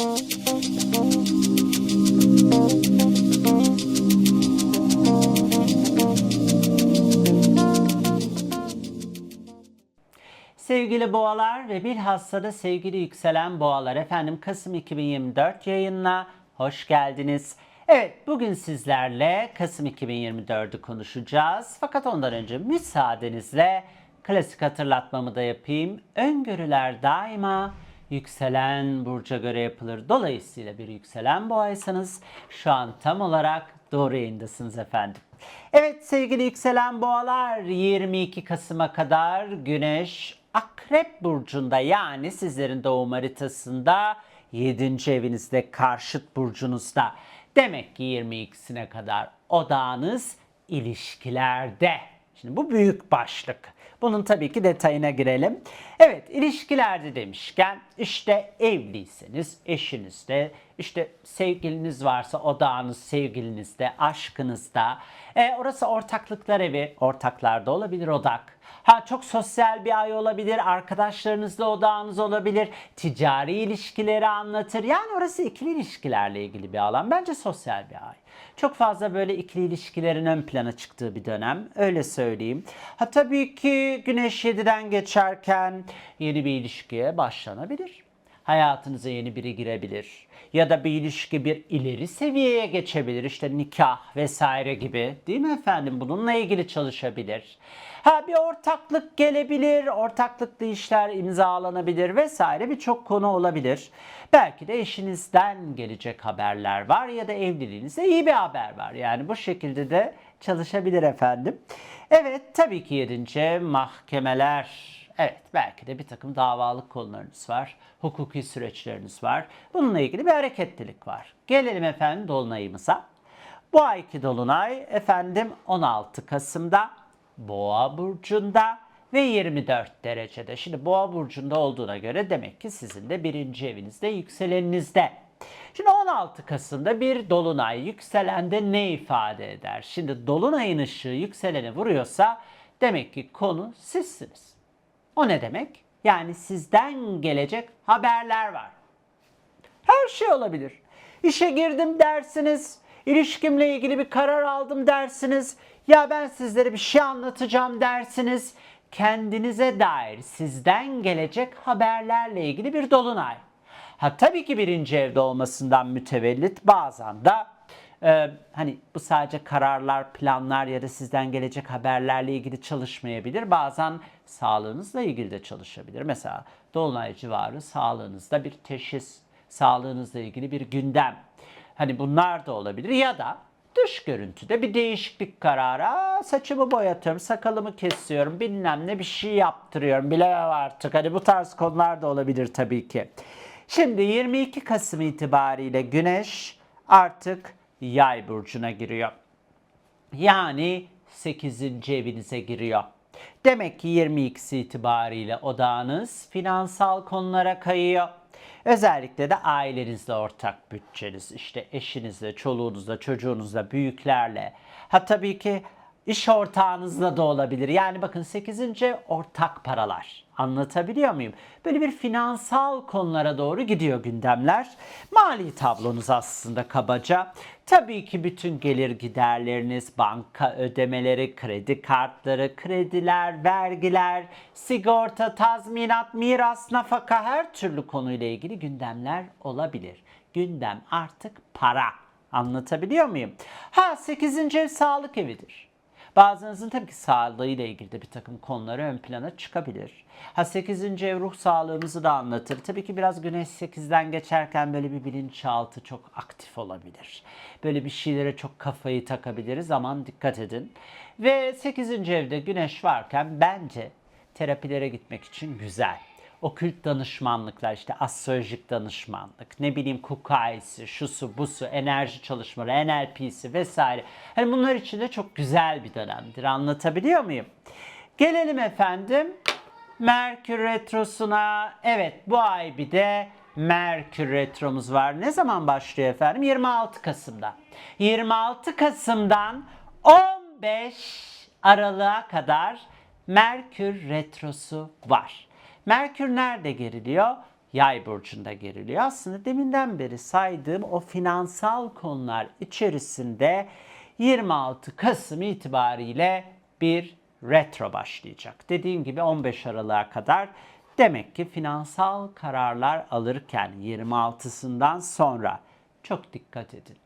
Sevgili boğalar ve bilhassa da sevgili yükselen boğalar efendim Kasım 2024 yayınına hoş geldiniz. Evet bugün sizlerle Kasım 2024'ü konuşacağız. Fakat ondan önce müsaadenizle klasik hatırlatmamı da yapayım. Öngörüler daima yükselen burca göre yapılır. Dolayısıyla bir yükselen boğaysanız şu an tam olarak doğru yayındasınız efendim. Evet sevgili yükselen boğalar 22 Kasım'a kadar Güneş Akrep Burcu'nda yani sizlerin doğum haritasında 7. evinizde karşıt burcunuzda. Demek ki 22'sine kadar odağınız ilişkilerde. Şimdi bu büyük başlık. Bunun tabii ki detayına girelim. Evet ilişkilerde demişken işte evliyseniz eşinizde, işte sevgiliniz varsa odağınız sevgilinizde, aşkınızda. E, orası ortaklıklar evi, ortaklarda olabilir odak. Ha çok sosyal bir ay olabilir, arkadaşlarınızla odağınız olabilir, ticari ilişkileri anlatır. Yani orası ikili ilişkilerle ilgili bir alan. Bence sosyal bir ay. Çok fazla böyle ikili ilişkilerin ön plana çıktığı bir dönem. Öyle söyleyeyim. Ha tabii ki güneş 7'den geçerken yeni bir ilişkiye başlanabilir. Hayatınıza yeni biri girebilir. Ya da bir ilişki bir ileri seviyeye geçebilir. İşte nikah vesaire gibi. Değil mi efendim? Bununla ilgili çalışabilir. Ha bir ortaklık gelebilir. Ortaklıklı işler imzalanabilir vesaire birçok konu olabilir. Belki de eşinizden gelecek haberler var ya da evliliğinizde iyi bir haber var. Yani bu şekilde de çalışabilir efendim. Evet tabii ki yedince mahkemeler Evet belki de bir takım davalık konularınız var. Hukuki süreçleriniz var. Bununla ilgili bir hareketlilik var. Gelelim efendim dolunayımıza. Bu ayki dolunay efendim 16 Kasım'da Boğa burcunda ve 24 derecede. Şimdi Boğa burcunda olduğuna göre demek ki sizin de birinci evinizde, yükseleninizde. Şimdi 16 Kasım'da bir dolunay yükselende ne ifade eder? Şimdi dolunayın ışığı yükselene vuruyorsa demek ki konu sizsiniz. O ne demek? Yani sizden gelecek haberler var. Her şey olabilir. İşe girdim dersiniz, ilişkimle ilgili bir karar aldım dersiniz. Ya ben sizlere bir şey anlatacağım dersiniz. Kendinize dair sizden gelecek haberlerle ilgili bir dolunay. Ha tabii ki birinci evde olmasından mütevellit bazen de e, hani bu sadece kararlar, planlar ya da sizden gelecek haberlerle ilgili çalışmayabilir. Bazen sağlığınızla ilgili de çalışabilir. Mesela dolunay civarı sağlığınızda bir teşhis, sağlığınızla ilgili bir gündem. Hani bunlar da olabilir ya da dış görüntüde bir değişiklik kararı. Aa, saçımı boyatıyorum, sakalımı kesiyorum, bilmem ne bir şey yaptırıyorum. Bilemem artık. Hani bu tarz konular da olabilir tabii ki. Şimdi 22 Kasım itibariyle Güneş artık Yay burcuna giriyor. Yani 8. evinize giriyor. Demek ki 22'si itibariyle odağınız finansal konulara kayıyor. Özellikle de ailenizle ortak bütçeniz, işte eşinizle, çoluğunuzla, çocuğunuzla, büyüklerle. Ha tabii ki iş ortağınızla da olabilir. Yani bakın 8. ortak paralar. Anlatabiliyor muyum? Böyle bir finansal konulara doğru gidiyor gündemler. Mali tablonuz aslında kabaca. Tabii ki bütün gelir giderleriniz, banka ödemeleri, kredi kartları, krediler, vergiler, sigorta, tazminat, miras, nafaka her türlü konuyla ilgili gündemler olabilir. Gündem artık para. Anlatabiliyor muyum? Ha 8. ev sağlık evidir. Bazınızın tabii ki sağlığıyla ilgili de bir takım konuları ön plana çıkabilir. Ha 8. ev ruh sağlığımızı da anlatır. Tabii ki biraz güneş 8'den geçerken böyle bir bilinçaltı çok aktif olabilir. Böyle bir şeylere çok kafayı takabiliriz. Aman dikkat edin. Ve 8. evde güneş varken bence terapilere gitmek için güzel okült danışmanlıklar işte astrolojik danışmanlık ne bileyim kukaisi, şusu busu, enerji çalışmaları, NLP'si vesaire. Hani bunlar için de çok güzel bir dönemdir. Anlatabiliyor muyum? Gelelim efendim Merkür Retrosu'na. Evet bu ay bir de Merkür Retromuz var. Ne zaman başlıyor efendim? 26 Kasım'da. 26 Kasım'dan 15 Aralık'a kadar Merkür Retrosu var. Merkür nerede geriliyor? Yay burcunda geriliyor. Aslında deminden beri saydığım o finansal konular içerisinde 26 Kasım itibariyle bir retro başlayacak. Dediğim gibi 15 Aralık'a kadar demek ki finansal kararlar alırken 26'sından sonra çok dikkat edin.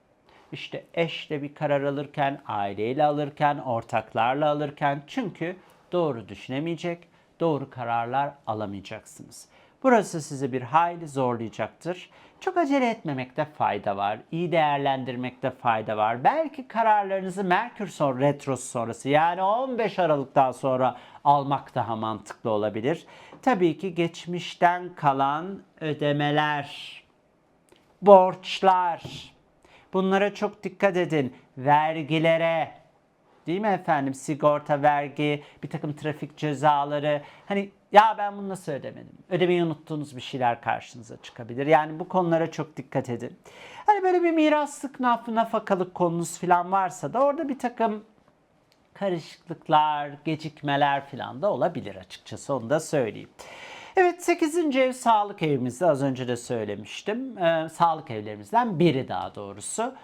İşte eşle bir karar alırken, aileyle alırken, ortaklarla alırken çünkü doğru düşünemeyecek, doğru kararlar alamayacaksınız. Burası sizi bir hayli zorlayacaktır. Çok acele etmemekte fayda var. İyi değerlendirmekte fayda var. Belki kararlarınızı Merkür son retrosu sonrası yani 15 Aralık'tan sonra almak daha mantıklı olabilir. Tabii ki geçmişten kalan ödemeler, borçlar, Bunlara çok dikkat edin. Vergilere, değil mi efendim? Sigorta, vergi, bir takım trafik cezaları. Hani ya ben bunu nasıl ödemedim? Ödemeyi unuttuğunuz bir şeyler karşınıza çıkabilir. Yani bu konulara çok dikkat edin. Hani böyle bir miraslık, naf nafakalık konunuz falan varsa da orada bir takım karışıklıklar, gecikmeler falan da olabilir açıkçası onu da söyleyeyim. Evet 8. ev sağlık evimizde az önce de söylemiştim. Ee, sağlık evlerimizden biri daha doğrusu.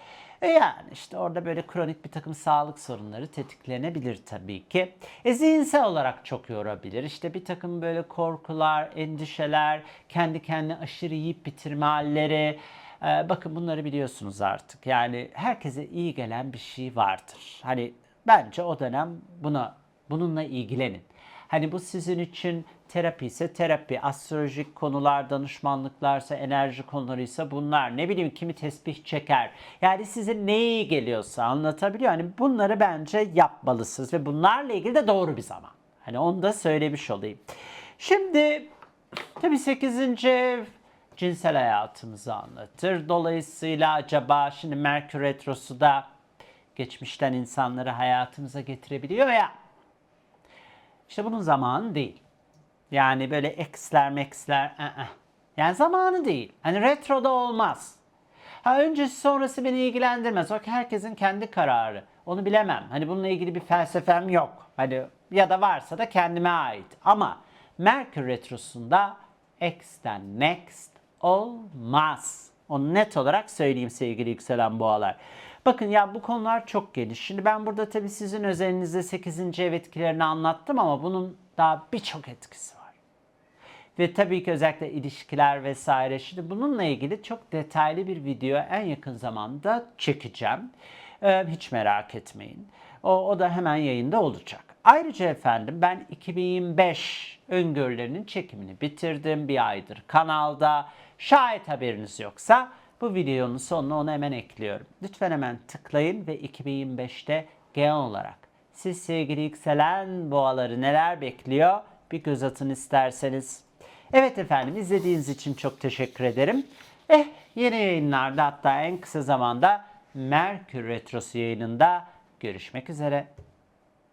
E yani işte orada böyle kronik bir takım sağlık sorunları tetiklenebilir tabii ki. E zihinsel olarak çok yorabilir. İşte bir takım böyle korkular, endişeler, kendi kendine aşırı yiyip bitirme halleri. Ee, bakın bunları biliyorsunuz artık. Yani herkese iyi gelen bir şey vardır. Hani bence o dönem buna bununla ilgilenin. Hani bu sizin için terapi ise terapi, astrolojik konular, danışmanlıklarsa, enerji konularıysa bunlar. Ne bileyim kimi tesbih çeker. Yani size ne iyi geliyorsa anlatabiliyor. Hani bunları bence yapmalısınız ve bunlarla ilgili de doğru bir zaman. Hani onu da söylemiş olayım. Şimdi tabii 8. ev cinsel hayatımızı anlatır. Dolayısıyla acaba şimdi Merkür Retrosu da geçmişten insanları hayatımıza getirebiliyor ya. İşte bunun zamanı değil. Yani böyle x'ler mex'ler ı-ı. yani zamanı değil. Hani retroda olmaz. Ha öncesi sonrası beni ilgilendirmez. O herkesin kendi kararı. Onu bilemem. Hani bununla ilgili bir felsefem yok. Hani ya da varsa da kendime ait. Ama Merkür retrosunda X'ten next olmaz. Onu net olarak söyleyeyim sevgili yükselen boğalar. Bakın ya bu konular çok geniş. Şimdi ben burada tabii sizin özelinizde 8. ev etkilerini anlattım ama bunun daha birçok etkisi var. Ve tabii ki özellikle ilişkiler vesaire. Şimdi bununla ilgili çok detaylı bir video en yakın zamanda çekeceğim. Ee, hiç merak etmeyin. O, o da hemen yayında olacak. Ayrıca efendim ben 2025 öngörülerinin çekimini bitirdim. Bir aydır kanalda. Şayet haberiniz yoksa bu videonun sonuna onu hemen ekliyorum. Lütfen hemen tıklayın ve 2025'te genel olarak siz sevgili yükselen boğaları neler bekliyor bir göz atın isterseniz. Evet efendim izlediğiniz için çok teşekkür ederim. Eh yeni yayınlarda hatta en kısa zamanda Merkür Retrosu yayınında görüşmek üzere.